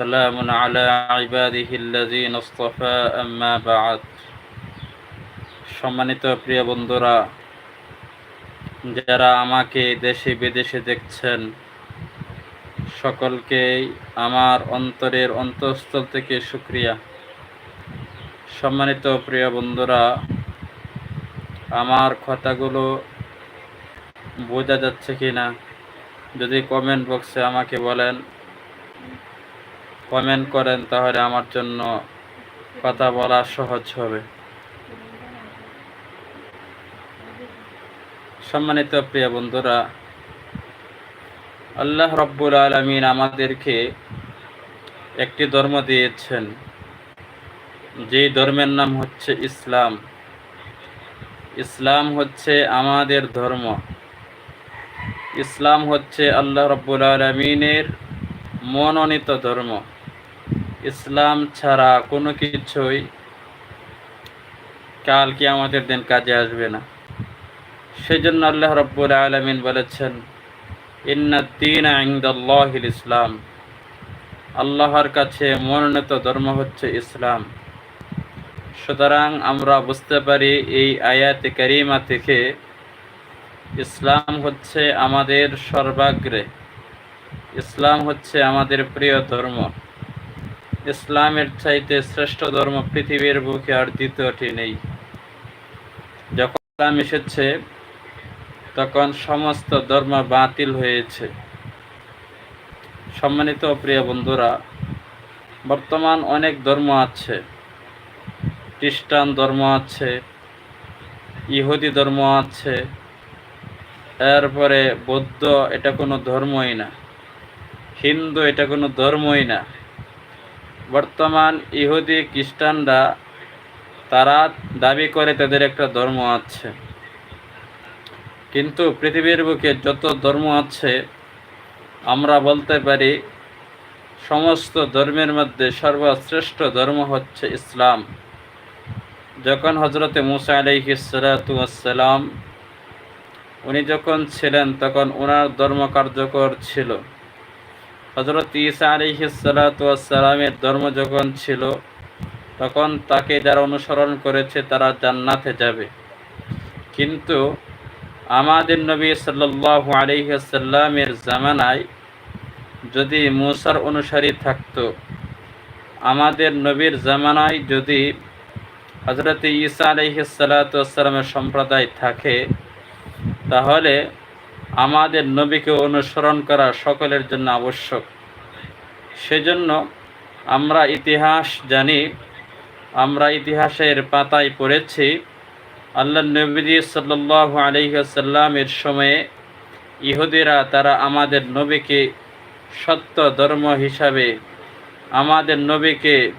سلام على عباده الذين اصطفى أما بعد সম্মানিত প্রিয় বন্ধুরা যারা আমাকে দেশে বিদেশে দেখছেন সকলকেই আমার অন্তরের অন্তঃস্থল থেকে শুক্রিয়া সম্মানিত প্রিয় বন্ধুরা আমার কথাগুলো বোঝা যাচ্ছে কি না যদি কমেন্ট বক্সে আমাকে বলেন কমেন্ট করেন তাহলে আমার জন্য কথা বলা সহজ হবে। সম্মানিত প্রিয় বন্ধুরা, আল্লাহ রব্বুল আলমিন আমাদেরকে একটি ধর্ম দিয়েছেন। যেই ধর্মের নাম হচ্ছে ইসলাম। ইসলাম হচ্ছে আমাদের ধর্ম। ইসলাম হচ্ছে আল্লাহ রব্বুল আলমিনের মনোনীত ধর্ম। ইসলাম ছাড়া কোনো কিছুই কাল কি আমাদের দিন কাজে আসবে না। সেই জন্য আল্লাহ রব্বুল আলমিন বলেছেন ইন্নাদ্দিন আইন্দাল্লাহিল ইসলাম। আল্লাহর কাছে মনোনীত ধর্ম হচ্ছে ইসলাম। সুতরাং আমরা বুঝতে পারি এই আয়াত কারিমা থেকে ইসলাম হচ্ছে আমাদের সর্বাগ্রে। ইসলাম হচ্ছে আমাদের প্রিয় ধর্ম। ইসলামের চাইতে শ্রেষ্ঠ ধর্ম পৃথিবীর বুকে আর দ্বিতীয়টি নেই। যখন ইসলাম এসেছে, তখন সমস্ত ধর্ম বাতিল হয়েছে। সম্মানিত প্রিয় বন্ধুরা, বর্তমান অনেক ধর্ম আছে। খ্রিস্টান ধর্ম আছে, ইহুদি ধর্ম আছে, এরপরে বৌদ্ধ এটা কোনো ধর্মই না, হিন্দু এটা কোনো ধর্মই না। বর্তমান ইহুদি খ্রিস্টানরা তারা দাবি করে তাদের একটা ধর্ম আছে। কিন্তু পৃথিবীর বুকে যত ধর্ম আছে, আমরা বলতে পারি সমস্ত ধর্মের মধ্যে সর্বশ্রেষ্ঠ ধর্ম হচ্ছে ইসলাম। যখন হজরতে মুসা আলাইহিসালাম উনি যখন ছিলেন, তখন ওনার ধর্ম কার্যকর ছিল। হজরত ইসা আলী আলিহিসালামের ধর্ম যখন ছিল, তখন তাকে যারা অনুসরণ করেছে তারা জান্নাতে যাবে। কিন্তু আমাদের নবী সাল্লাহ আলিহাসাল্লামের জামানায় যদি মুসার অনুসারী থাকত, আমাদের নবীর জামানায় যদি হজরত ইসা আলিহিসাল্লামের সম্প্রদায় থাকে, তাহলে আমাদের নবীকে অনুসরণ করা সকলের জন্য আবশ্যক। সেজন্য আমরা ইতিহাস জানি, আমরা ইতিহাসের পাতায় পড়েছি, আল্লাহ নবীজি সাল্লাহ আলহিহাসাল্লামের সময়ে ইহুদিরা তারা আমাদের নবীকে সত্য ধর্ম হিসাবে, আমাদের নবীকে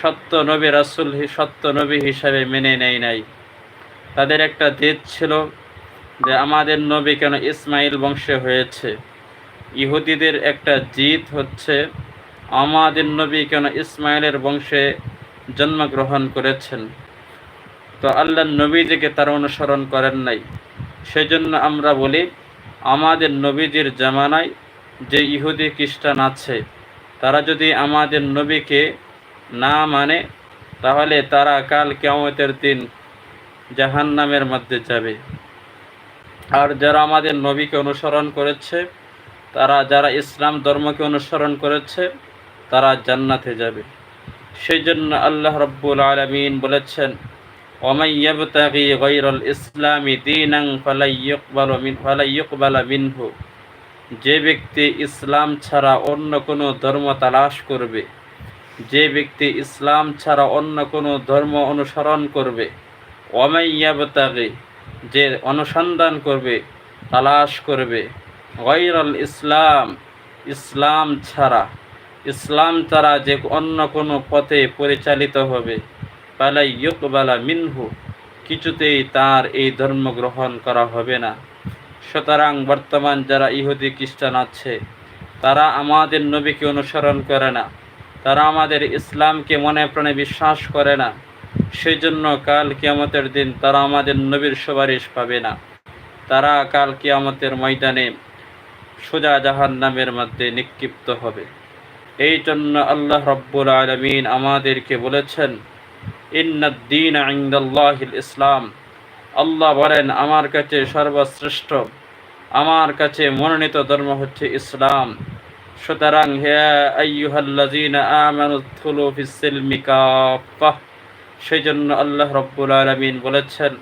সত্য নবী রাসুল সত্য নবী হিসাবে মেনে নেয় নাই। তাদের একটা জেদ ছিল যে আমাদের নবী কেন ইসমাইল বংশে হয়েছে? ইহুদিদের একটা জিত হচ্ছে, আমাদের নবী কেন ইসমাইলের বংশে জন্মগ্রহণ করেছেন? তো আল্লাহ নবীজিকে তারা অনুসরণ করেন নাই। সেই জন্য আমরা বলি, আমাদের নবীজির জামানায় যে ইহুদি খ্রিস্টান আছে, তারা যদি আমাদের নবীকে না মানে তাহলে তারা কাল কেমতের দিন জাহান নামের মধ্যে যাবে। আর যারা আমাদের নবীকে অনুসরণ করেছে, তারা যারা ইসলাম ধর্মকে অনুসরণ করেছে, তারা জান্নাতে যাবে। সেই জন্য আল্লাহ রব্বুল আলমিন বলেছেন ওমাইয়াবতাগি ইসলামী দিনাং ফালাইয়কবালা মিনহু। যে ব্যক্তি ইসলাম ছাড়া অন্য কোনো ধর্ম তালাশ করবে, যে ব্যক্তি ইসলাম ছাড়া অন্য কোনো ধর্ম অনুসরণ করবে ওমাইয়াবতাগি যে অনুসন্ধান করবে, তালাশ করবে গৈরল ইসলাম ইসলাম ছাড়া ইসলাম ছাড়া যে অন্য কোনো পথে পরিচালিত হবে পালাই ইয়কবালা মিনহু, কিছুতেই তার এই ধর্ম গ্রহণ করা হবে না। সুতরাং বর্তমান যারা ইহুদি খ্রিস্টান আছে, তারা আমাদের নবীকে অনুসরণ করে না, তারা আমাদের ইসলামকে মনে প্রাণে বিশ্বাস করে না। সেই জন্য কাল কিয়ামতের দিন তারা আমাদের নবীর সুপারিশ পাবে না। তারা কাল কিয়ামতের ময়দানে সোজা জাহান নামের মধ্যে নিক্ষিপ্ত হবে। এই জন্য আল্লাহ রব্বুল আলমিন আমাদেরকে বলেছেন ইন্নাদ্দিন আইন্দাল্লাহিল ইসলাম। আল্লাহ বলেন, আমার কাছে সর্বশ্রেষ্ঠ, আমার কাছে মনোনীত ধর্ম হচ্ছে ইসলাম। সুতরাং হে আইয়ুহাল্লাযীনা আমানু দুখুলু ফিস-সিলমি কাফাহ সেই জন্য আল্লাহ রব্বুল আলামিন বলেছেন,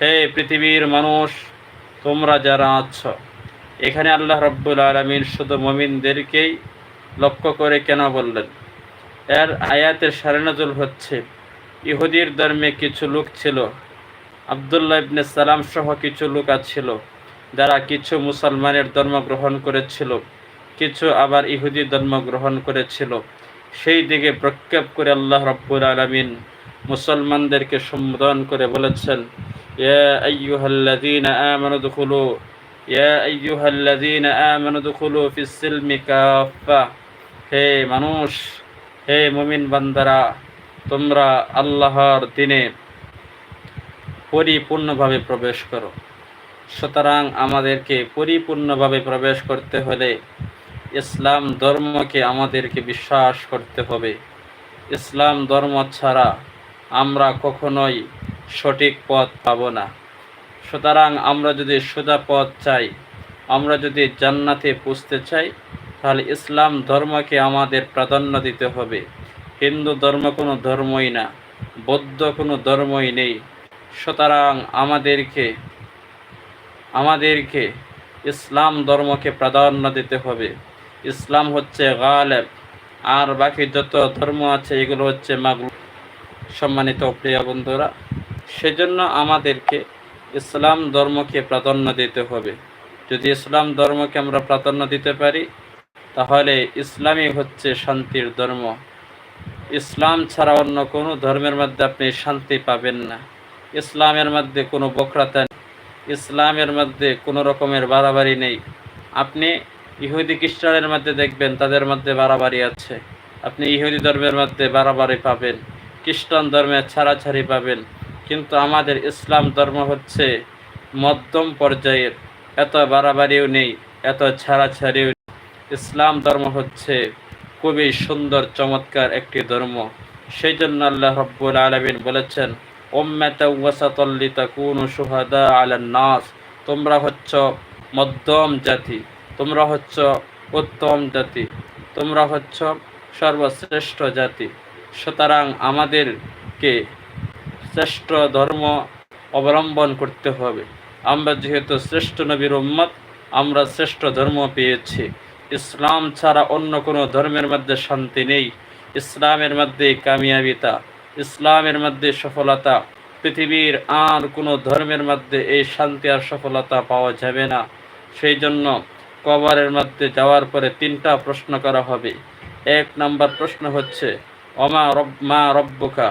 হে পৃথিবীর মানুষ, তোমরা যারা আছো, এখানে আল্লাহ রব্বুল আলামিন শুধু মমিনদেরকেই লক্ষ্য করে কেন বললেন? এর আয়াতের সারেনাজুল হচ্ছে, ইহুদির ধর্মে কিছু লোক ছিল, আবদুল্লাহ ইবনে সালাম সহ কিছু লোক ছিল যারা কিছু মুসলমানের ধর্ম গ্রহণ করেছিল, কিছু আবার ইহুদি ধর্ম গ্রহণ করেছিল। সেই দিকে প্রক্ষেপ করে আল্লাহ রব্বুল আলমিন মুসলমানদেরকে সম্বোধন করে বলেছেন, ইয়া আইয়ুহাল্লাযীনা আমানু দুখুলু, ইয়া আইয়ুহাল্লাযীনা আমানু দুখুলু ফিস সিলমি কাফা হে মানুষ, হে মুমিন বান্দারা, তোমরা আল্লাহর দিনে পরিপূর্ণভাবে প্রবেশ করো। সুতরাং আমাদেরকে পরিপূর্ণভাবে প্রবেশ করতে হলে ইসলাম ধর্মকে আমাদেরকে বিশ্বাস করতে হবে। ইসলাম ধর্ম ছাড়া আমরা কখনোই সঠিক পথ পাব না। সুতরাং আমরা যদি সোজা পথ চাই, আমরা যদি জান্নাতে পুষতে চাই, তাহলে ইসলাম ধর্মকে আমাদের প্রাধান্য দিতে হবে। হিন্দু ধর্ম কোনো ধর্মই না, বৌদ্ধ কোনো ধর্মই নেই। সুতরাং আমাদেরকে আমাদেরকে ইসলাম ধর্মকে প্রাধান্য দিতে হবে। ইসলাম হচ্ছে গালেব, আর বাকি যত ধর্ম আছে, এগুলো হচ্ছে মাগলু সম্মানিত প্রিয় বন্ধুরা, সেজন্য আমাদেরকে ইসলাম ধর্মকে প্রাধান্য দিতে হবে। যদি ইসলাম ধর্মকে আমরা প্রাধান্য দিতে পারি, তাহলে ইসলামই হচ্ছে শান্তির ধর্ম। ইসলাম ছাড়া অন্য কোনো ধর্মের মধ্যে আপনি শান্তি পাবেন না। ইসলামের মধ্যে কোনো বক্রতা ইসলামের মধ্যে কোনো রকমের বাড়াবাড়ি নেই। আপনি ইহুদি খ্রিস্টানের মধ্যে দেখবেন, তাদের মধ্যে বাড়াবাড়ি আছে। আপনি ইহুদি ধর্মের মধ্যে বাড়াবাড়ি পাবেন। খ্রিস্টান ধর্মে ছাড়াছাড়ি পাবেন। কিন্তু আমাদের ইসলাম ধর্ম হচ্ছে মধ্যম পর্যায়ের। এত বাড়াবাড়িও নেই, এত ছাড়াছাড়িও। ইসলাম ধর্ম হচ্ছে খুবই সুন্দর, চমৎকার একটি ধর্ম। সেই জন্য আল্লাহ রব্বুল আলমিন বলেছেন আলান নাস। তোমরা হচ্ছ মধ্যম জাতি, তোমরা হচ্ছ উত্তম জাতি, তোমরা হচ্ছ সর্বশ্রেষ্ঠ জাতি। সুতরাং আমাদেরকে শ্রেষ্ঠ ধর্ম অবলম্বন করতে হবে। আমরা যেহেতু শ্রেষ্ঠ নবীর উম্মত, আমরা শ্রেষ্ঠ ধর্ম পেয়েছি। ইসলাম ছাড়া অন্য কোনো ধর্মের মধ্যে শান্তি নেই। ইসলামের মধ্যে কামিয়াবিতা, ইসলামের মধ্যে সফলতা, পৃথিবীর আর কোনো ধর্মের মধ্যে এই শান্তি আর সফলতা পাওয়া যাবে না। সেই জন্য কবরের মধ্যে যাওয়ার পরে তিনটা প্রশ্ন করা হবে। এক নাম্বার প্রশ্ন হচ্ছে অমা রব, মা রব্বুকা,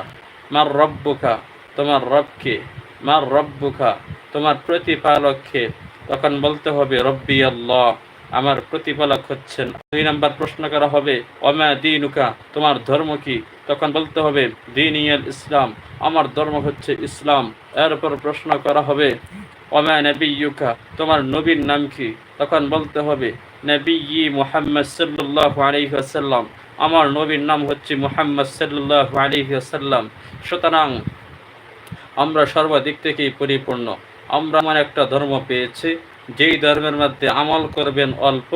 মার রব্বুকা, তোমার রবকে, মার রব্বুকা, তোমার প্রতিপালককে। তখন বলতে হবে, রব্বি আল্লাহ, আমার প্রতিপালক হচ্ছেন। দুই নাম্বার প্রশ্ন করা হবে অমা দিনুকা, তোমার ধর্ম কি? তখন বলতে হবে দিন ইয়াল ইসলাম, আমার ধর্ম হচ্ছে ইসলাম। এরপর প্রশ্ন করা হবে অমা নবিয়ুকা, তোমার নবীর নাম কি? তখন বলতে হবে, নবী মুহাম্মদ সাল্লাহ আলহিহাসাল্লাম আমার নবীর নাম হচ্ছে মুহাম্মদ সাল্লাহ আলহিহাসাল্লাম সুতরাং আমরা সর্বাদিক থেকেই পরিপূর্ণ। আমরা এমন একটা ধর্ম পেয়েছি, যেই ধর্মের মধ্যে আমল করবেন অল্প,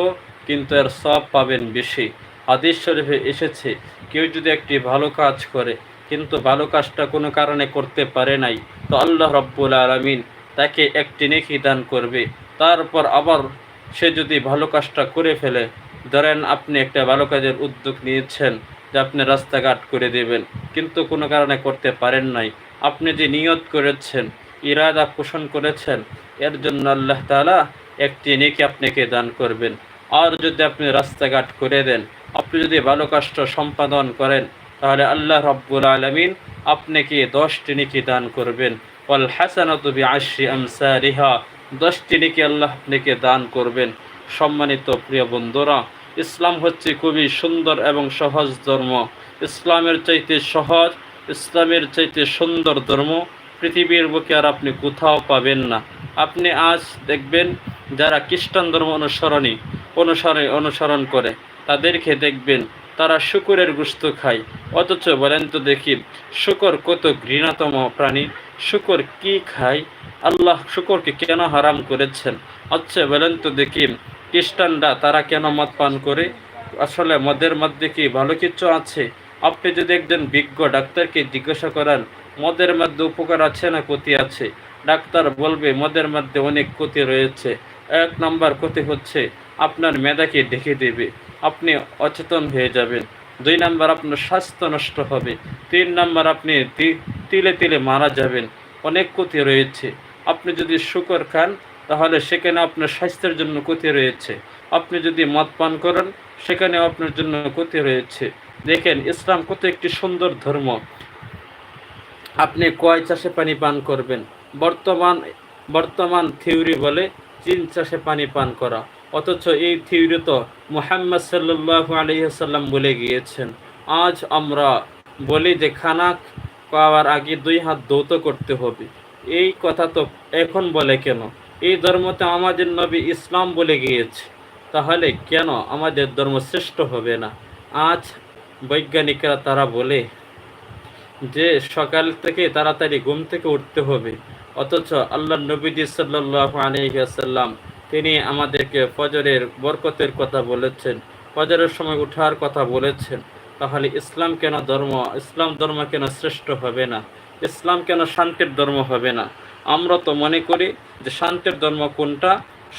কিন্তু এর সব পাবেন বেশি। হাদিস শরীফে এসেছে, কেউ যদি একটি ভালো কাজ করে, কিন্তু ভালো কাজটা কোনো কারণে করতে পারে নাই, তো আল্লাহ রব্বুল আলমিন তাকে একটি নেকি দান করবে। তারপর আবার সে যদি ভালো কাজটা করে ফেলে ধরেন আপনি একটা ভালো কাজের উদ্যোগ নিয়েছেন যে আপনি রাস্তাঘাট করে দেবেন, কিন্তু কোনো কারণে করতে পারেন নাই। আপনি যে নিয়ত করেছেন, ইরাদা পোষণ করেছেন, এর জন্য আল্লাহ তালা একটি নেকি আপনাকে দান করবেন। আর যদি আপনি রাস্তাঘাট করে দেন, আপনি যদি ভালো কাজটা সম্পাদন করেন, তাহলে আল্লাহ রব্বুল আলমিন আপনাকে দশটি নেকি দান করবেন। অল ওয়াল হাসানাতু আমসা আমসালিহা দশটি নেকি আল্লাহ আপনাকে দান করবেন। সম্মানিত প্রিয় বন্ধুরা, ইসলাম হচ্ছে খুবই সুন্দর এবং সহজ ধর্ম। ইসলামের চাইতে সহজ, ইসলামের চাইতে সুন্দর ধর্ম পৃথিবীর বুকে আর আপনি কোথাও পাবেন না। আপনি আজ দেখবেন যারা খ্রিস্টান ধর্ম অনুসরণী অনুসরণ অনুসরণ করে, তাদেরকে দেখবেন তারা শুকুরের গুস্ত খায়। অথচ বলেন তো দেখি, শুকর কত ঘৃণাতম প্রাণী, শুকর কি খায়? আল্লাহ শুকরকে কেন হারাম করেছেন? আচ্ছা বলেন তো দেখি খ্রিস্টানরা তারা কেন মদ পান করে? আসলে মদের মধ্যে কি ভালো কিছু আছে? আপনি যদি একজন বিজ্ঞ ডাক্তারকে জিজ্ঞাসা করেন, মদের মধ্যে উপকার আছে না ক্ষতি আছে? ডাক্তার বলবে, মদের মধ্যে অনেক ক্ষতি রয়েছে। এক নম্বর ক্ষতি হচ্ছে, আপনার মেধাকে ঢেকে দেবে। আপনি অচেতন হয়ে যাবেন। দুই নম্বর, আপনার স্বাস্থ্য নষ্ট হবে। তিন নম্বর, আপনি তিলে তিলে মারা যাবেন। অনেক ক্ষতি রয়েছে। আপনি যদি শুকর খান তাহলে সেখানে আপনার স্বাস্থ্যের জন্য ক্ষতি রয়েছে। আপনি যদি মদ পান করেন সেখানে আপনার জন্য ক্ষতি রয়েছে। দেখেন, ইসলাম কত একটি সুন্দর ধর্ম। আপনি কয় চাষে পানি পান করবেন? বর্তমান বর্তমান থিওরি বলে চীন চাষে পানি পান করা। অথচ এই থিওরি তো মোহাম্মদ সাল্লাহ আলহিহাল্লাম বলে গিয়েছেন। আজ আমরা বলি যে খানা পাওয়ার আগে দুই হাত দৌত করতে হবে। এই কথা তো এখন বলে কেন? এই ধর্মতে আমাদের নবী ইসলাম বলে গিয়েছে। তাহলে কেন আমাদের ধর্ম শ্রেষ্ঠ হবে না? আজ বৈজ্ঞানিকরা তারা বলে যে সকাল থেকে তাড়াতাড়ি ঘুম থেকে উঠতে হবে। অথচ আল্লাহ নবীজি সাল্লাহ আলহিহাসাল্লাম তিনি আমাদেরকে ফজরের বরকতের কথা বলেছেন, ফজরের সময় উঠার কথা বলেছেন। তাহলে ইসলাম কেন ধর্ম, ইসলাম ধর্ম কেন শ্রেষ্ঠ হবে না? ইসলাম কেন শান্তির ধর্ম হবে না? আমরা তো মনে করি যে শান্তের ধর্ম কোনটা?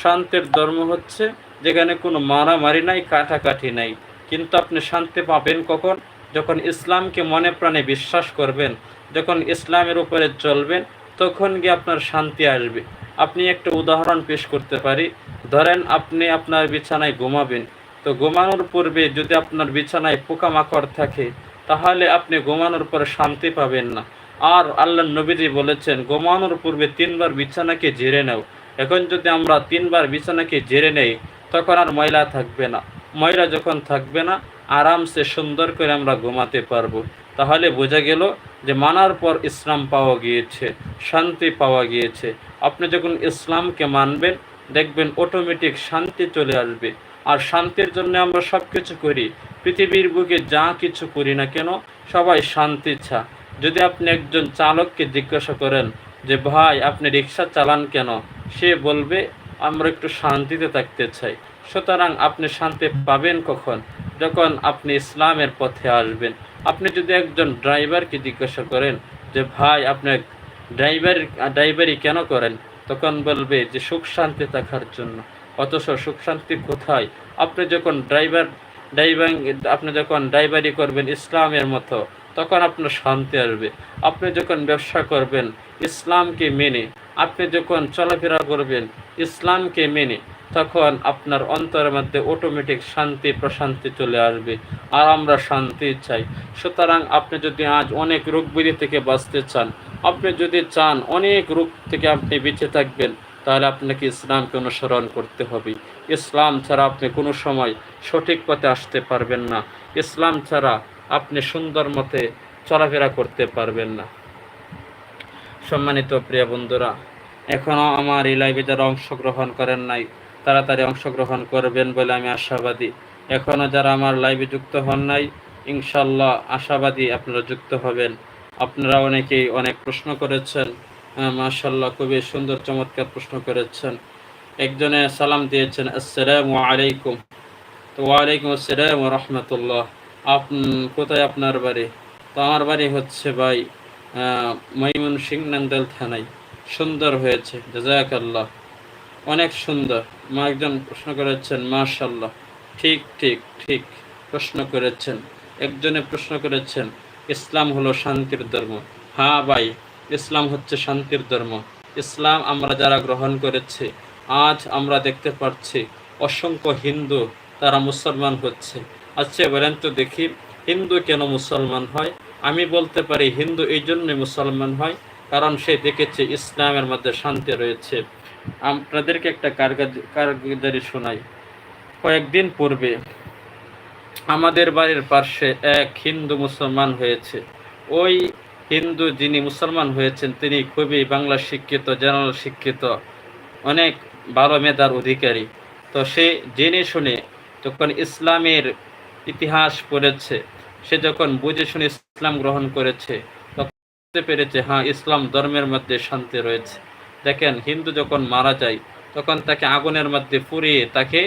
শান্তের ধর্ম হচ্ছে যেখানে কোনো মারামারি নাই, কাটাকাটি নাই। কিন্তু আপনি শান্তি পাবেন কখন? যখন ইসলামকে মনে প্রাণে বিশ্বাস করবেন, যখন ইসলামের উপরে চলবেন, তখন গিয়ে আপনার শান্তি আসবে। আপনি একটা উদাহরণ পেশ করতে পারি। ধরেন আপনি আপনার বিছানায় ঘুমাবেন। তো ঘুমানোর পূর্বে যদি আপনার বিছানায় পোকামাকড় থাকে, তাহলে আপনি ঘুমানোর পরে শান্তি পাবেন না। আর আল্লাহ নবীজি বলেছেন, ঘুমানোর পূর্বে তিনবার বিছানাকে জেরে নাও। এখন যদি আমরা তিনবার বিছানাকে জেরে নেই, তখন আর ময়লা থাকবে না। ময়লা যখন থাকবে না, আরামসে সুন্দর করে আমরা ঘুমাতে পারব। তাহলে বোঝা গেল যে মানার পর ইসলাম পাওয়া গিয়েছে, শান্তি পাওয়া গিয়েছে। আপনি যখন ইসলামকে মানবেন, দেখবেন অটোমেটিক শান্তি চলে আসবে। আর শান্তির জন্য আমরা সব কিছু করি। পৃথিবীর বুকে যা কিছু করি না কেন, সবাই শান্তি ছা যদি আপনি একজন চালককে জিজ্ঞাসা করেন যে, ভাই, আপনি রিক্সা চালান কেন? সে বলবে, আমরা একটু শান্তিতে থাকতে চাই। সুতরাং আপনি শান্তি পাবেন কখন? যখন আপনি ইসলামের পথে আসবেন। আপনি যদি একজন ড্রাইভারকে জিজ্ঞাসা করেন যে, ভাই, আপনি ড্রাইভার, ড্রাইভারি কেন করেন? তখন বলবে যে, সুখ শান্তি থাকার জন্য। অথচ সুখ শান্তি কোথায়? আপনি যখন ড্রাইভার ড্রাইভিং আপনি যখন ড্রাইভারি করবেন ইসলামের মতো তখন আপনার শান্তি আসবে। আপনি যখন ব্যবসা করবেন, ইসলামকে মেনে, আপনি যখন চলাফেরা করবেন, ইসলামকে মেনে, তখন আপনার অন্তরের মধ্যে অটোমেটিক শান্তি, প্রশান্তি চলে আসবে আর আমরা শান্তি চাই। সুতরাং আপনি যদি আজ অনেক রোগ ব্যাধি থেকে বাঁচতে চান, আপনি যদি চান অনেক রোগ থেকে আপনি বেঁচে থাকবেন, তাহলে আপনাকে ইসলামকে অনুসরণ করতে হবে। ইসলাম ছাড়া আপনি কোনো সময় সঠিক পথে আসতে পারবেন না। ইসলাম ছাড়া আপনি সুন্দর মতে চলাফেরা করতে পারবেন না। সম্মানিত প্রিয় বন্ধুরা এখনও আমার এই লাইভে যারা অংশগ্রহণ করেন নাই, তাড়াতাড়ি অংশগ্রহণ করবেন বলে আমি আশাবাদী। এখনও যারা আমার লাইভে যুক্ত হন নাই ইনশাল্লাহ আশাবাদী আপনারা যুক্ত হবেন। আপনারা অনেকেই অনেক প্রশ্ন করেছেন মাশাল্লাহ খুবই সুন্দর চমৎকার প্রশ্ন করেছেন। একজনে সালাম দিয়েছেন, আসসালামু আলাইকুম। তো ওয়ালাইকুম আসসালাম রহমতুল্লাহ। আপ কোথায় আপনার বাড়ি? তো আমার বাড়ি হচ্ছে ভাই মৈমুন সিং নন্দল থানায়। সুন্দর হয়েছে জাজাকাল্লাহ অনেক সুন্দর। মা একজন প্রশ্ন করেছেন, মাশাল্লাহ। ঠিক ঠিক ঠিক প্রশ্ন করেছেন। একজনে প্রশ্ন করেছেন, ইসলাম হলো শান্তির ধর্ম। হ্যাঁ ভাই, ইসলাম হচ্ছে শান্তির ধর্ম। ইসলাম আমরা যারা গ্রহণ করেছি, আজ আমরা দেখতে পাচ্ছি অসংখ্য হিন্দু তারা মুসলমান হচ্ছে। আচ্ছা বলেন তো দেখি, হিন্দু কেন মুসলমান হয়? আমি বলতে পারি হিন্দু এই জন্যই মুসলমান হয় কারণ সে দেখেছে ইসলামের মধ্যে শান্তি রয়েছে। আপনাদেরকে একটা কারগারি শোনাই। কয়েকদিন পূর্বে আমাদের বাড়ির পার্শ্বে এক হিন্দু মুসলমান হয়েছে। ওই হিন্দু যিনি মুসলমান হয়েছেন, তিনি খুবই বাংলা শিক্ষিত, জেনারেল শিক্ষিত, অনেক ভালো মেধার অধিকারী। তো সে জেনে শুনে তখন ইসলামের ইতিহাস পড়েছে। সে যখন বুঝে শুনে ইসলাম গ্রহণ করেছে, তখন পেরেছে হ্যাঁ ইসলাম ধর্মের মধ্যে শান্তি রয়েছে। দেখেন, হিন্দু যখন মারা যায়, তখন তাকে আগুনের মধ্যে পুড়িয়ে তাকে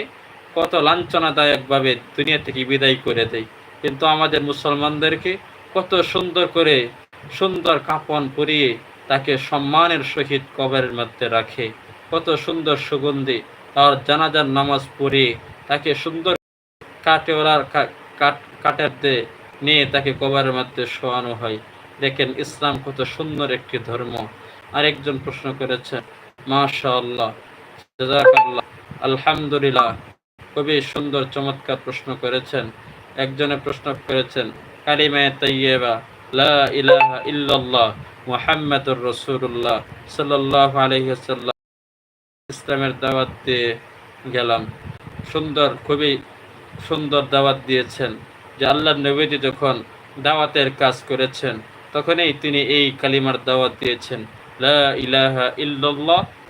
কত লাঞ্ছনাদায়কভাবে দুনিয়া থেকে বিদায় করে দেয়। কিন্তু আমাদের মুসলমানদেরকে কত সুন্দর করে সুন্দর কাপন পরিয়ে তাকে সম্মানের সহিত কবরের মধ্যে রাখে। কত সুন্দর সুগন্ধি, তার জানাজার নামাজ পড়িয়ে তাকে সুন্দর কাটেওয়ালার কাট কাটের দিয়ে নিয়ে তাকে কবরের মধ্যে শোয়ানো হয়। দেখেন ইসলাম কত সুন্দর একটি ধর্ম। আরেকজন প্রশ্ন করেছেন মাশা আল্লাহ জাজাকাল্লাহ আলহামদুলিল্লাহ। খুবই সুন্দর চমৎকার প্রশ্ন করেছেন। একজনে প্রশ্ন করেছেন, কালিমায়ে তাইয়েবা লা ইলাহা ইল্লাল্লাহ মুহাম্মাদুর রাসূলুল্লাহ সাল্লাল্লাহু আলাইহি ইসলামের দাওয়াত দিয়ে গেলাম। সুন্দর খুবই সুন্দর দাওয়াত দিয়েছেন, যে আল্লাহ নবীজি যখন দাওয়াতের কাজ করেছেন, তখনই তিনি এই কালিমার দাওয়াত দিয়েছেন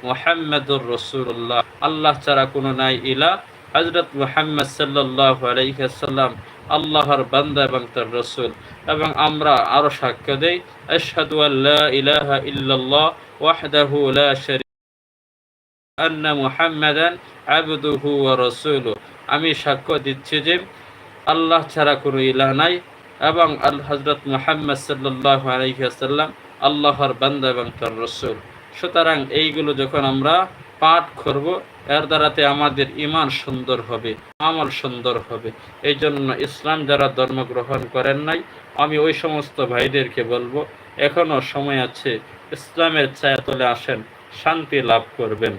মুহাম্মাদুর রাসূলুল্লাহ। আল্লাহ ছাড়া কোনো নাই ইলা হযরত মুহাম্মদ আলাইহি আল্লাহর বান্দা এবং তার রাসূল। এবং আমরা আরও সাক্ষ্য দেই, আশহাদু আল্লা ইলাহা ইল্লাল্লাহ ওয়াহদাহু লা আন্না মুহাম্মাদান আবদুহু ওয়া রাসূলুহু। আমি সাক্ষ্য দিচ্ছি যে আল্লাহ ছাড়া কোনো ইলাহ নাই এবং আল হজরত মুহাম্মদ সাল্লাল্লাহু আলাইহি ওয়াসাল্লাম আল্লাহর বান্দা এবং তার রসুল। সুতরাং এইগুলো যখন আমরা পাঠ করব, এর দ্বারাতে আমাদের ইমান সুন্দর হবে, আমল সুন্দর হবে। এই জন্য ইসলাম যারা ধর্ম গ্রহণ করেন নাই, আমি ওই সমস্ত ভাইদেরকে বলব, এখনও সময় আছে, ইসলামের ছায়া তলে আসেন, শান্তি লাভ করবেন।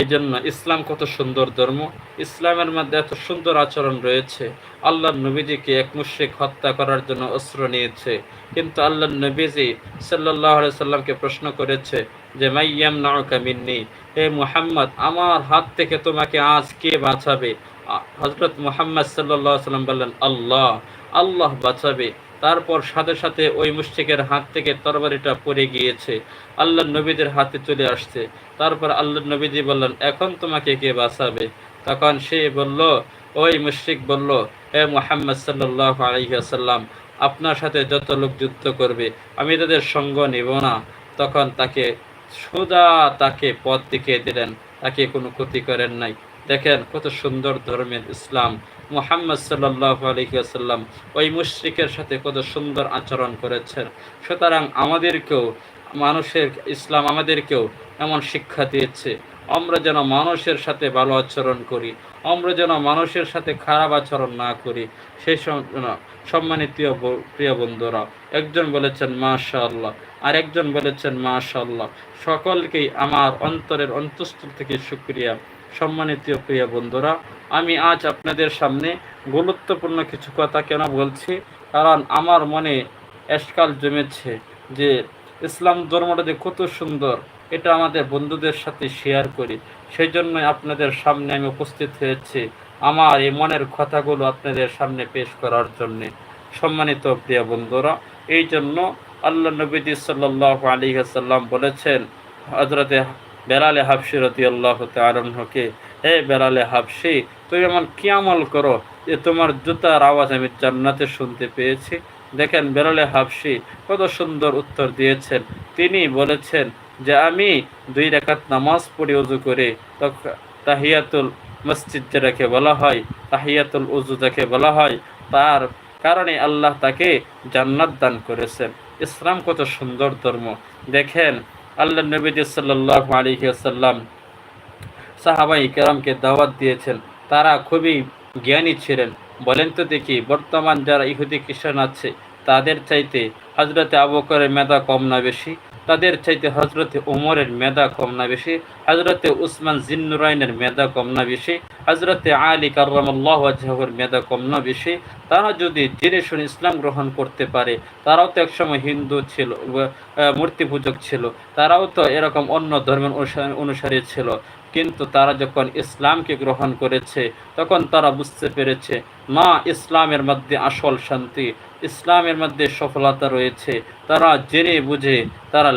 এই জন্য ইসলাম কত সুন্দর ধর্ম। ইসলামের মধ্যে এত সুন্দর আচরণ রয়েছে। আল্লাহ নবীজিকে এক মুশ্রিক হত্যা করার জন্য অস্ত্র নিয়েছে। কিন্তু আল্লাহ নবীজি সাল্লাহ সাল্লামকে প্রশ্ন করেছে যে মাইয়াম নাওকা মিন্নি? হে মুহাম্মদ, আমার হাত থেকে তোমাকে আজ কে বাঁচাবে? হজরত মুহাম্মদ সাল্লাহ সাল্লাম বললেন, আল্লাহ আল্লাহ বাঁচাবে। তারপর সাথে সাথে ওই মুশ্রিকের হাত থেকে তরবারিটা পড়ে গিয়েছে। আল্লাহ নবীদের হাতে চলে আসছে। তারপর আল্লাহ নবীজি বললেন, এখন তোমাকে কে বাঁচাবে? তখন সে বলল, ওই মুশ্রিক বলল, হে মোহাম্মদ সাল্লাহ আলহিহাসাল্লাম আপনার সাথে যত লোক যুদ্ধ করবে, আমি তাদের সঙ্গ নেব না। তখন তাকে সোজা তাকে পথ দেখিয়ে দিলেন। তাকে কোনো ক্ষতি করেন নাই। দেখেন কত সুন্দর ধর্মের ইসলাম। মোহাম্মদ সাল্লাহ আলহিহাসাল্লাম ওই মুশ্রিকের সাথে কত সুন্দর আচরণ করেছেন। সুতরাং আমাদেরকেও, মানুষের ইসলাম আমাদেরকেও এমন শিক্ষা দিয়েছে। আমরা যেন মানুষের সাথে ভালো আচরণ করি, আমরা যেন মানুষের সাথে খারাপ আচরণ না করি। সেই সম্মানিত প্রিয় বন্ধুরা, একজন বলেছেন মাশা আল্লাহ আর একজন বলেছেন মাশা আল্লাহ সকলকেই আমার অন্তরের অন্তঃস্থল থেকে সুক্রিয়া সম্মানিত প্রিয় বন্ধুরা, আমি আজ আপনাদের সামনে গুরুত্বপূর্ণ কিছু কথা কেন বলছি? কারণ আমার মনে এসকাল জমেছে যে ইসলাম ধর্মটা যে কত সুন্দর, এটা আমাদের বন্ধুদের সাথে শেয়ার করি। সেই জন্যই আপনাদের সামনে আমি উপস্থিত হয়েছি আমার এই মনের কথাগুলো আপনাদের সামনে পেশ করার জন্যে। সম্মানিত প্রিয় বন্ধুরা, এই জন্য আল্লাহ নবীজি সাল্লাহ আলী আসাল্লাম বলেছেন হজরতে বেলালে হাফসি রতি আল্লাহ তালকে হে বেলালে হাফসি তুমি এমন কি আমল করো? যে তোমার জুতার আওয়াজ আমি জান্নাতে শুনতে পেয়েছি। দেখেন বেলালে হাফসি কত সুন্দর উত্তর দিয়েছেন। তিনি বলেছেন যে, আমি দুই রেখাত নামাজ পড়ি উজু করে তাহিয়াতুল মসজিদ যেটাকে বলা হয়, তাহিয়াতুল উজু যাকে বলা হয়, তার কারণে আল্লাহ তাকে জান্নাত দান করেছেন। ইসলাম কত সুন্দর ধর্ম। দেখেন আল্লাহ নবীজি সাল্লাহ আলী আসাল্লাম সাহাবাই কেরামকে দাওয়াত দিয়েছেন, তারা খুবই জ্ঞানী ছিলেন। বলেন তো দেখি, বর্তমান যারা ইহুদি খ্রিস্টান আছে, তাদের চাইতে হজরতে আবকরের মেধা কম না বেশি? তাদের চাইতে হজরতে ওমরের মেধা কম না বেশি হজরতে উসমান জিন্নুরাইনের মেধা কম না বেশি হজরতে আলী কার্রামাল্লাহ আজহাবর মেধা কম না বেশি। তারা যদি জেনে শুনে ইসলাম গ্রহণ করতে পারে, তারাও তো একসময় হিন্দু ছিল মূর্তি পূজক ছিল, তারাও তো এরকম অন্য ধর্মের অনুসারী ছিল। কিন্তু তারা যখন ইসলামকে গ্রহণ করেছে, তখন তারা বুঝতে পেরেছে না ইসলামের মধ্যে আসল শান্তি, ইসলামের মধ্যে সফলতা রয়েছে। তারা জেনে বুঝে, তারা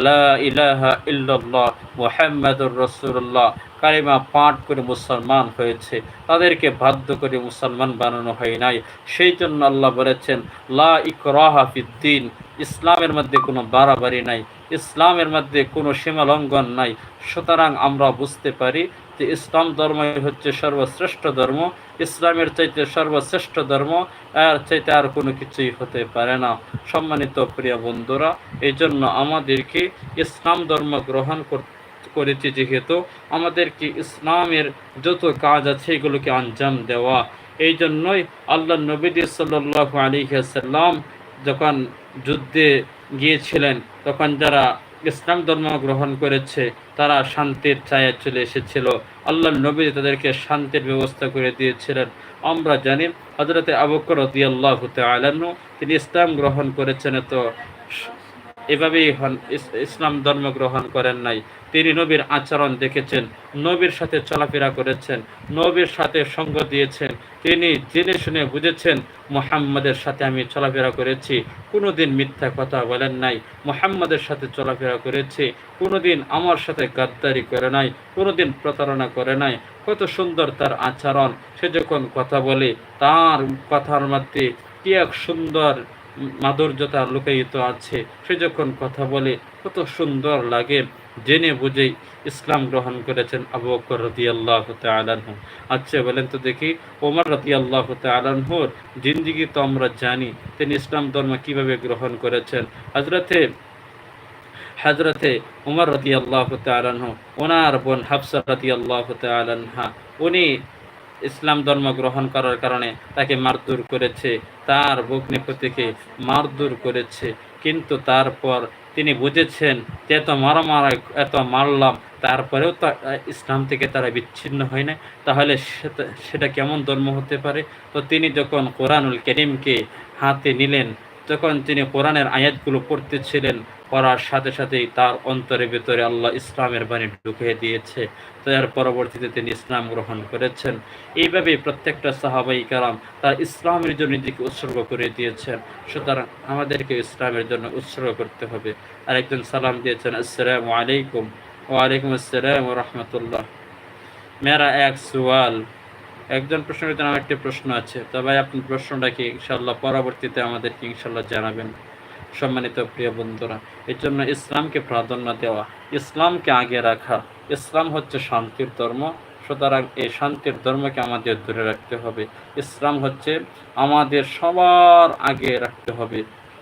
ইলাহা ইল্লাল্লাহ, মুহাম্মাদুর রাসূলুল্লাহ, কালিমা পাঠ করে মুসলমান হয়েছে। তাদেরকে বাধ্য করে মুসলমান বানানো হয় নাই। সেই জন্য আল্লাহ বলেছেন, লা ইকরাহা ফিদ্দিন ইসলামের মধ্যে কোনো বাড়াবাড়ি নাই, ইসলামের মধ্যে কোনো সীমা লঙ্ঘন নাই। সুতরাং আমরা বুঝতে পারি যে ইসলাম ধর্মই হচ্ছে সর্বশ্রেষ্ঠ ধর্ম, ইসলামের চাইতে সর্বশ্রেষ্ঠ ধর্ম আর চাইতে আর কোনো কিছুই হতে পারে না। সম্মানিত প্রিয় বন্ধুরা, এই জন্য আমাদেরকে ইসলাম ধর্ম গ্রহণ করতে করেছি যেহেতু আমাদেরকে ইসলামের যত কাজ আছে এগুলোকে আঞ্জাম দেওয়া। এই জন্যই আল্লাহ নবীদি সাল্লাহ আলী সাল্লাম যখন যুদ্ধে গিয়েছিলেন, তখন যারা ইসলাম ধর্ম গ্রহণ করেছে, তারা শান্তির ছায়া চলে এসেছিল। আল্লাহ নবী তাদেরকে শান্তির ব্যবস্থা করে দিয়েছিলেন। আমরা জানি হজরতে আবকর রদিয়াল্লাহ আলানু তিনি ইসলাম গ্রহণ করেছেন তো, এভাবেই হন ইসলাম ধর্ম গ্রহণ করেন নাই। তিনি নবীর আচরণ দেখেছেন, নবীর সাথে চলাফেরা করেছেন, নবীর সাথে সঙ্গ দিয়েছেন। তিনি জেনে শুনে বুঝেছেন, মোহাম্মদের সাথে আমি চলাফেরা করেছি, কোনোদিন মিথ্যা কথা বলেন নাই, মোহাম্মদের সাথে চলাফেরা করেছি, কোনোদিন আমার সাথে গাদ্দারি করে নাই, কোনোদিন প্রতারণা করে নাই। কত সুন্দর তার আচরণ, সে যখন কথা বলে, তার কথার মধ্যে কি এক সুন্দর মাধুর্যতা লুকায়িত আছে, সে যখন কথা বলে, কত সুন্দর লাগে। জেনে বুঝে ইসলাম গ্রহণ করেছেন আবু বকর রদি আল্লাহ আলানহু আচ্ছা বলেন তো দেখি, ওমর রদি আল্লাহ আলানহুর জিন্দিগি তো আমরা জানি, তিনি ইসলাম ধর্ম কীভাবে গ্রহণ করেছেন? হজরতে হজরতে উমর রদি আল্লাহ আলানহু ওনার বোন হাফসা রদি আল্লাহ আলানহা উনি ইসলাম ধর্ম গ্রহণ করার কারণে তাকে মারদুর করেছে, তার ভগ্নিপতিকে মারদুর করেছে, কিন্তু তারপর তিনি বুঝেছেন যে এত মারামারা, এত মারলাম, তারপরেও তা ইসলাম থেকে তারা বিচ্ছিন্ন হয় না তাহলে সেটা কেমন ধর্ম হতে পারে? তো তিনি যখন কোরআনুল করিমকে হাতে নিলেন তখন তিনি কোরআনের আয়াতগুলো পড়তেছিলেন, পড়ার সাথে সাথেই তার অন্তরের ভিতরে আল্লাহ ইসলামের বাণী ঢুকিয়ে দিয়েছে। তার পরবর্তীতে তিনি ইসলাম গ্রহণ করেছেন। এইভাবে প্রত্যেকটা সাহাবাই কালাম তার ইসলামের জন্য নিজেকে উৎসর্গ করে দিয়েছেন। সুতরাং আমাদেরকে ইসলামের জন্য উৎসর্গ করতে হবে। আর একজন সালাম দিয়েছেন। আসসালামু আলাইকুম। ওয়ালাইকুম আসসালাম রহমতুল্লাহ। মেরা এক সুয়াল একজন প্রশ্নের আমার একটি প্রশ্ন আছে। তবে আপনার প্রশ্নটা কি ইনশাল্লাহ পরবর্তীতে আমাদেরকে ইনশাল্লাহ জানাবেন? সম্মানিত প্রিয় বন্ধুরা, এর জন্য ইসলামকে প্রাধান্য দেওয়া, ইসলামকে আগে রাখা, ইসলাম হচ্ছে শান্তির ধর্ম, সুতরাং এই শান্তির ধর্মকে আমাদের ধরে রাখতে হবে। ইসলাম হচ্ছে আমাদের সবার আগে রাখতে হবে,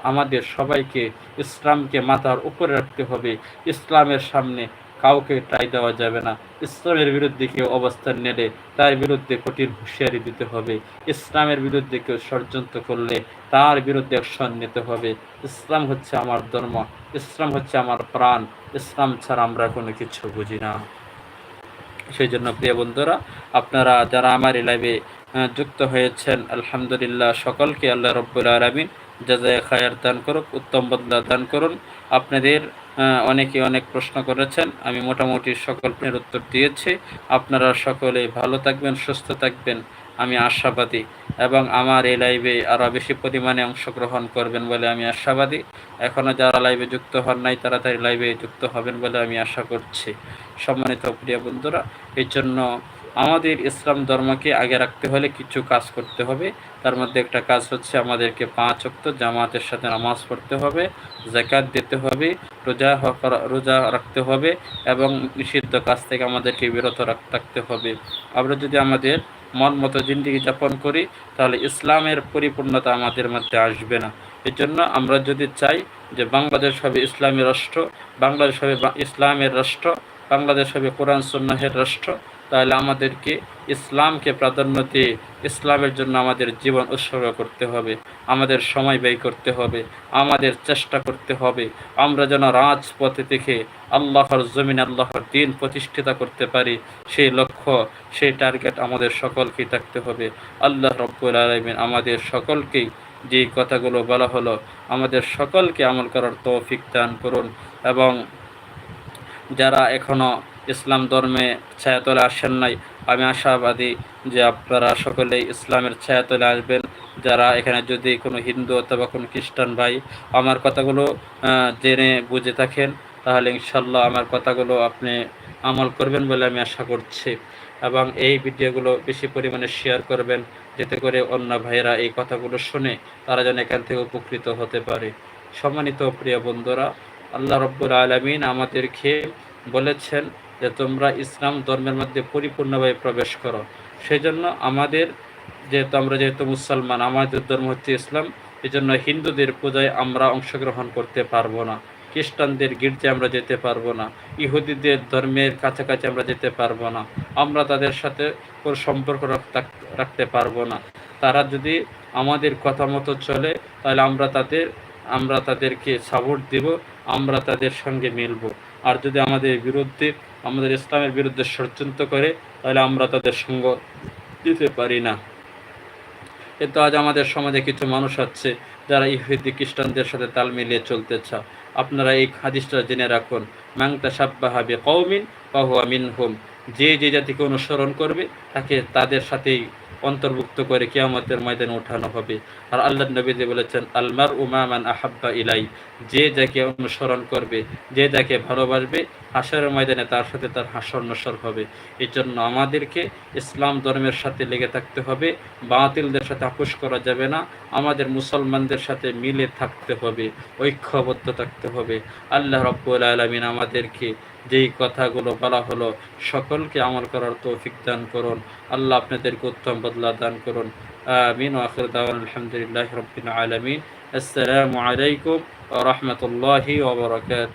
আমাদের সবাইকে ইসলামকে মাথার উপরে রাখতে হবে, ইসলামের সামনে কাউকে ট্রাই দেওয়া যাবে না। ইসলামের বিরুদ্ধে কেউ অবস্থান নিলে তার বিরুদ্ধে কঠিন হুঁশিয়ারি দিতে হবে। ইসলামের বিরুদ্ধে কেউ ষড়যন্ত্র করলে তার বিরুদ্ধে অ্যাকশন নিতে হবে। ইসলাম হচ্ছে আমার ধর্ম, ইসলাম হচ্ছে আমার প্রাণ, ইসলাম ছাড়া আমরা কোনো কিছু বুঝি না। সেই জন্য প্রিয় বন্ধুরা, আপনারা যারা আমার এই লাইভে যুক্ত হয়েছেন, আলহামদুলিল্লাহ, সকলকে আল্লাহ রব্বুল আলমিন যাজায় খায়ার দান করুক, উত্তম বদলা দান করুন। আপনাদের অনেকে অনেক প্রশ্ন করেছেন, আমি মোটামুটি সকল প্রশ্নের উত্তর দিয়েছি। আপনারা সকলে ভালো থাকবেন, সুস্থ থাকবেন, আমি আশাবাদী। এবং আমার এই লাইভে আরও বেশি পরিমাণে অংশগ্রহণ করবেন বলে আমি আশাবাদী। এখনও যারা লাইভে যুক্ত হন নাই তাড়াতাড়ি লাইভে যুক্ত হবেন বলে আমি আশা করছি। সম্মানিত প্রিয় বন্ধুরা এই জন্য আমাদের ইসলাম ধর্মকে আগে রাখতে হলে কিছু কাজ করতে হবে। তার মধ্যে একটা কাজ হচ্ছে আমাদেরকে পাঁচ অক্ত জামাতের সাথে নামাজ পড়তে হবে জাকাত দিতে হবে, রোজা রোজা রাখতে হবে এবং নিষিদ্ধ কাজ থেকে আমাদেরকে বিরত রাখতে হবে। আমরা যদি আমাদের মন মতো জিন্দিগি যাপন করি, তাহলে ইসলামের পরিপূর্ণতা আমাদের মধ্যে আসবে না। এই জন্য আমরা যদি চাই যে বাংলাদেশ হবে ইসলামী রাষ্ট্র, বাংলাদেশ হবে ইসলামের রাষ্ট্র, বাংলাদেশ হবে কোরআন সন্ন্যাহের রাষ্ট্র তাহলে আমাদেরকে ইসলামকে প্রাধান্য দিয়ে ইসলামের জন্য আমাদের জীবন উৎসর্গ করতে হবে, আমাদের সময় ব্যয় করতে হবে, আমাদের চেষ্টা করতে হবে। আমরা যেন রাজপথে থেকে আল্লাহর জমিন আল্লাহর দিন প্রতিষ্ঠিত করতে পারি, সেই লক্ষ্য, সেই টার্গেট আমাদের সকলকেই থাকতে হবে। আল্লাহ রব্বুল আলমিন আমাদের সকলকেই যে কথাগুলো বলা হলো, আমাদের সকলকে আমল করার তৌফিক দান করুন এবং যারা এখনও ইসলাম ধর্মে ছায়াতলে আসেন নাই। আমি আশাবাদী যে আপনারা সকলেই ইসলামের ছায়াতলে আসবেন। যারা এখানে যদি কোনো হিন্দু অথবা কোনো খ্রিস্টান ভাই আমার কথাগুলো জেনে বুঝে থাকেন, তাহলে ইনশাল্লাহ আমার কথাগুলো আপনি আমল করবেন বলে আমি আশা করছি। এবং এই ভিডিওগুলো বেশি পরিমাণে শেয়ার করবেন, যাতে করে অন্য ভাইয়েরা এই কথাগুলো শুনে তারা যেন এখান থেকে উপকৃত হতে পারে। সম্মানিত প্রিয় বন্ধুরা, আল্লাহ রব্বুল আলমিন আমাদেরকে বলেছেন যে তোমরা ইসলাম ধর্মের মধ্যে পরিপূর্ণভাবে প্রবেশ করো। সেই জন্য আমাদের যেহেতু আমরা যেহেতু মুসলমান, আমাদের ধর্ম হচ্ছে ইসলাম এই জন্য হিন্দুদের পূজায় আমরা অংশগ্রহণ করতে পারব না। খ্রিস্টানদের গির্জে আমরা যেতে পারব না। ইহুদিদের ধর্মের কাছাকাছি আমরা যেতে পারব না। আমরা তাদের সাথে কোনো সম্পর্ক রাখ- রাখতে পারব না। তারা যদি আমাদের কথা মতো চলে, তাহলে আমরা তাদের, আমরা তাদেরকে সাপোর্ট দিব, আমরা তাদের সঙ্গে মিলব। আর যদি আমাদের বিরুদ্ধে আমাদের ইসলামের বিরুদ্ধে ষড়যন্ত্র করে, তাহলে আমরা তাদের সঙ্গ দিতে পারি না। কিন্তু আজ আমাদের সমাজে কিছু মানুষ আছে, যারা ইহুদি খ্রিস্টানদের সাথে তাল মিলিয়ে চলতে চা আপনারা এই হাদিসটা জেনে রাখুন। মাংতা সাব্বাহাবি কৌমিন পাহুয়া মিনহুম। যে যে জাতিকে অনুসরণ করবে, তাকে তাদের সাথেই অন্তর্ভুক্ত করে কিয়ামতের ময়দানে ওঠানো হবে। আর আল্লাহ নবী যে বলেছেন আলমার উমামান আহাব্বা ইলাই যে যাকে অনুসরণ করবে, যে যাকে ভালোবাসবে, হাসরের ময়দানে তার সাথে তার হাসর নসর হবে। এই জন্য আমাদেরকে ইসলাম ধর্মের সাথে লেগে থাকতে হবে, বাতিলদের সাথে আপোষ করা যাবে না, আমাদের মুসলমানদের সাথে মিলে থাকতে হবে, ঐক্যবদ্ধ থাকতে হবে। আল্লাহ রব্বুল আলমিন আমাদেরকে যেই কথাগুলো বলা হলো, সকলকে আমল করার তৌফিক দান করুন। আল্লাহ আপনাদেরকে উত্তম বদলা দান করুন। আমিন। আখির দাওয়ান আলহামদুলিল্লাহ রবিন আলমিন। আসসালামু আলাইকুম রহমতুল্লাহি ওবরাকাত